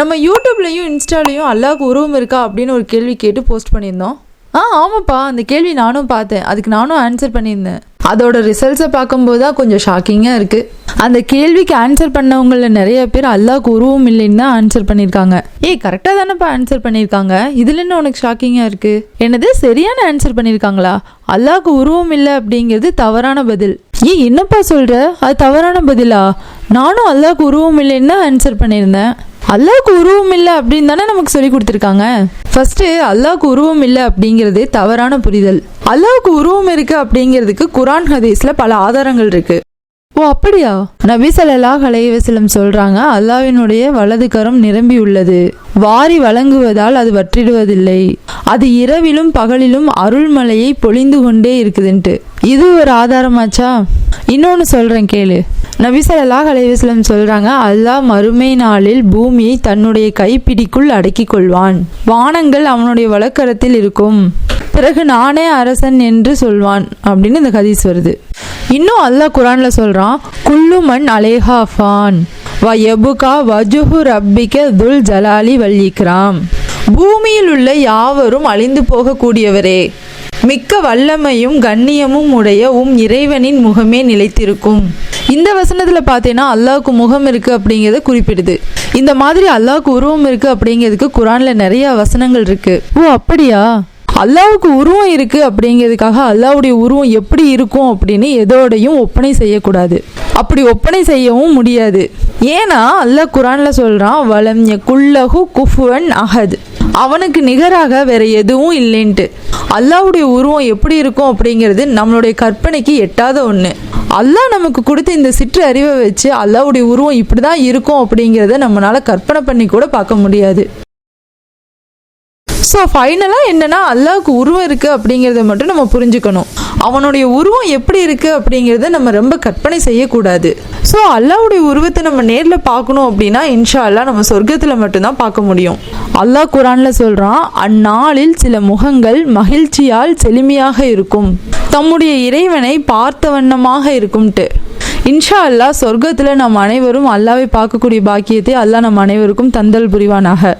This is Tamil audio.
நம்ம யூடியூப்லேயும் இன்ஸ்டாலையும் அல்லாஹ்க்கு உருவம் இருக்கா அப்படின்னு ஒரு கேள்வி கேட்டு போஸ்ட் பண்ணியிருந்தோம். ஆ ஆமாப்பா அந்த கேள்வி நானும் பார்த்தேன். அதுக்கு நானும் ஆன்சர் பண்ணியிருந்தேன். அதோட ரிசல்ட்ஸை பார்க்கும்போது தான் கொஞ்சம் ஷாக்கிங்காக இருக்குது அந்த கேள்விக்கு ஆன்சர் பண்ணவங்கள நிறைய பேர் அல்லாஹ்க்கு உருவம் இல்லைன்னு தான் ஆன்சர் பண்ணியிருக்காங்க. ஏய் கரெக்டாக தானேப்பா ஆன்சர் பண்ணியிருக்காங்க. இதில் என்ன உனக்கு ஷாக்கிங்காக இருக்குது என்னது சரியான ஆன்சர் பண்ணியிருக்காங்களா? அல்லாவுக்கு உருவம் இல்லை அப்படிங்கிறது தவறான பதில். ஏய் என்னப்பா சொல்கிற அது தவறான பதிலா? நானும் அல்லாவுக்கு உருவம் இல்லைன்னு தான் ஆன்சர் பண்ணியிருந்தேன். அல்லாவுக்கு உருவம் இல்லை அப்படின்னு தானே நமக்கு சொல்லி கொடுத்துருக்காங்க. ஃபர்ஸ்ட் அல்லாவுக்கு உருவம் இல்லை அப்படிங்கிறது தவறான புரிதல். அல்லாவுக்கு உருவம் இருக்கு அப்படிங்கிறதுக்கு குரான் ஹதீஸ்ல பல ஆதாரங்கள் இருக்கு. ஓ அப்படியா? நபி ஸல்லல்லாஹு அலைஹி சொல்றாங்க அல்லாஹ்வினுடைய வலது கரம் நிரம்பி உள்ளது. வாரி வழங்குவதால் அது வற்றிடுவதில்லை. அது இரவிலும் பகலிலும் அருள்மலையை பொழிந்து கொண்டே இருக்குதுன்ட்டு. இது ஒரு ஆதாரமாச்சா இன்னொன்று சொல்றேன் கேளு. நபிசல்லாஹ் அலைவாஸ்லம் சொல்கிறாங்க சொல்றாங்க அல்லாஹ் மறுமை நாளில் பூமியை தன்னுடைய கைப்பிடிக்குள் அடக்கிக் கொள்வான் வானங்கள் அவனுடைய வழக்கரத்தில் இருக்கும். பிறகு நானே அரசன் என்று சொல்வான். அப்படின்னு இந்த ஹதீஸ் வருது. இன்னும் அல்லாஹ் குரான்ல சொல்றான் குல்லு மண் அலேஹா ஃபான் வயபுகா வஜுஹு ரப்பிக்க துல் ஜலாலி வல்லிக்ராம் பூமியில் உள்ள யாவரும் அழிந்து போகக்கூடியவரே மிக்க வல்லமையும் கண்ணியமும் உடைய உம் இறைவனின் முகமே நிலைத்திருக்கும். இந்த வசனத்துல பார்த்தீங்கன்னா அல்லாஹ்க்கு முகம் இருக்கு அப்படிங்கிறத குறிப்பிடுது. இந்த மாதிரி அல்லாஹ்க்கு உருவம் இருக்கு அப்படிங்கிறதுக்கு குரான்ல நிறைய வசனங்கள் இருக்கு. ஓ அப்படியா? அல்லாவுக்கு உருவம் இருக்கு அப்படிங்கிறதுக்காக அல்லாவுடைய உருவம் எப்படி இருக்கும் அப்படின்னு எதோடையும் ஒப்பனை செய்யக்கூடாது. அப்படி ஒப்பனை செய்யவும் முடியாது. ஏன்னா அல்லாஹ் குரான்ல சொல்றான் வலம் குல்லஹு குஃபுவன் அஹத். அவனுக்கு நிகராக வேற எதுவும் இல்லைன்ட்டு. அல்லாவுடைய உருவம் எப்படி இருக்கும் அப்படிங்கிறது நம்மளுடைய கற்பனைக்கு எட்டாத ஒன்று அல்லாஹ் நமக்கு கொடுத்த இந்த சிற்று அறிவை வச்சு அல்லாவுடைய உருவம் இப்படி தான் இருக்கும் அப்படிங்கிறத நம்மளால் கற்பனை பண்ணி கூட பார்க்க முடியாது. ஸோ ஃபைனலாக என்னென்னா அல்லாவுக்கு உருவம் இருக்குது அப்படிங்கிறத மட்டும் நம்ம புரிஞ்சுக்கணும். அவனுடைய உருவம் எப்படி இருக்குது அப்படிங்கிறத நம்ம ரொம்ப கற்பனை செய்யக்கூடாது. ஸோ அல்லாவுடைய உருவத்தை நம்ம நேரில் பார்க்கணும் அப்படின்னா இன்ஷா அல்லா நம்ம சொர்க்கத்தில் மட்டும்தான் பார்க்க முடியும். அல்லாஹ் குரானில் சொல்கிறான் அந்நாளில் சில முகங்கள் மகிழ்ச்சியால் செழுமையாக இருக்கும். தம்முடைய இறைவனை பார்த்த வண்ணமாக இருக்கும்ட்டு. இன்ஷா அல்லாஹ் சொர்க்கத்தில் நம் அனைவரும் அல்லாவை பார்க்கக்கூடிய பாக்கியத்தை அல்லாஹ் நம் அனைவருக்கும் தந்தல் புரிவானாக.